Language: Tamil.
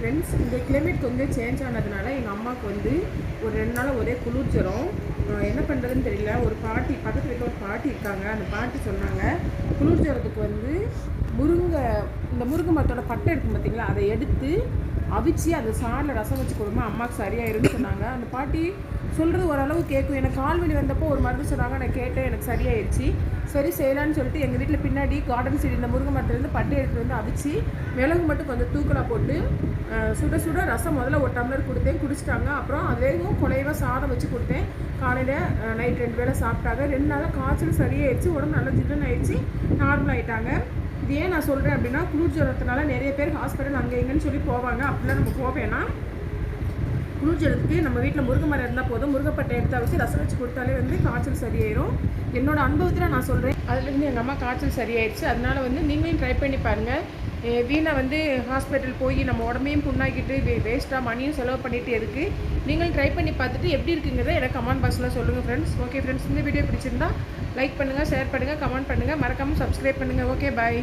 ஃப்ரெண்ட்ஸ் இந்த கிளைமேட் கொஞ்சம் சேஞ்ச் ஆனதுனால எங்கள் அம்மாவுக்கு வந்து ஒரு ரெண்டு நாள் ஒரே குளிர் என்ன பண்ணுறதுன்னு தெரியல. ஒரு பாட்டி பக்கத்தில் இருக்க ஒரு பாட்டி இருக்காங்க. அந்த பாட்டி சொன்னாங்க குளிர் வந்து முருங்கை இந்த முருங்கை மரத்தோட பட்டை இருக்கும் பார்த்தீங்களா அதை எடுத்து அவிச்சு அந்த சாரில் ரசம் வச்சு கொடுமா அம்மாவுக்கு சரியாயிருன்னு சொன்னாங்க. அந்த பாட்டி சொல்கிறது ஓரளவு கேட்கும் எனக்கு கால் வலி வந்தப்போ ஒரு மருந்து சொன்னாங்க. நான் கேட்டேன். எனக்கு சரியாயிடுச்சு சரி செய்யலான்னு சொல்லிட்டு எங்கள் வீட்டில் பின்னாடி கார்டன் சைடு இந்த முருங்கை மரத்துலேருந்து பட்டை எடுத்துகிட்டு வந்து அவிச்சு மிளகு மட்டும் கொஞ்சம் தூக்கலாக போட்டு சுட சுட ரசம் முதல்ல ஒரு டம்ளர் கொடுத்தேன். குடிச்சிட்டாங்க. அப்புறம் அதேவும் குலைவாக சாதம் வச்சு கொடுத்தேன். காலையில் நைட் ரெண்டு வேளை சாப்பிட்டாங்க. ரெண்டு நாளாக காய்ச்சல் சரியாயிடுச்சு உடம்பு நல்லா ஜில்லுன்னு ஆயிடுச்சு நார்மல் ஆகிட்டாங்க இது ஏன் நான் சொல்கிறேன் அப்படின்னா குளிர் ஜுரத்தினால நிறைய பேர் ஹாஸ்பிட்டல் அங்கே இங்கேன்னு சொல்லி போவாங்க. அப்படிலாம் நம்ம போவேன்னா குளிர்ஜலத்துக்கு நம்ம வீட்டில் முருங்கை மரம் இருந்தால் போதும். முருங்கைப்பட்டை எடுத்து வச்சு ரசம் வச்சு கொடுத்தாலே வந்து காய்ச்சல் சரியாயிரும். என்னோடய அனுபவத்தில் நான் சொல்கிறேன் அதுலேருந்து எங்கள் அம்மா காய்ச்சல் சரியாயிடுச்சு. அதனால வந்து நீங்களும் ட்ரை பண்ணி பாருங்கள் வீணாக வந்து ஹாஸ்பிட்டல் போய் நம்ம உடம்பையும் புண்ணாக்கிட்டு வே வேஸ்ட்டாக மணியும் செலவு பண்ணிகிட்டே இருக்குது நீங்களும் ட்ரை பண்ணி பார்த்துட்டு எப்படி இருக்குங்கிறத எனக்கு கமெண்ட் பாக்ஸில் சொல்லுங்கள் ஃப்ரெண்ட்ஸ் ஓகே ஃப்ரெண்ட்ஸ் இந்த வீடியோ பிடிச்சிருந்தா லைக் பண்ணுங்கள் ஷேர் பண்ணுங்கள் கமெண்ட் பண்ணுங்கள் மறக்காமல் சப்ஸ்கிரைப் பண்ணுங்கள் ஓகே பாய்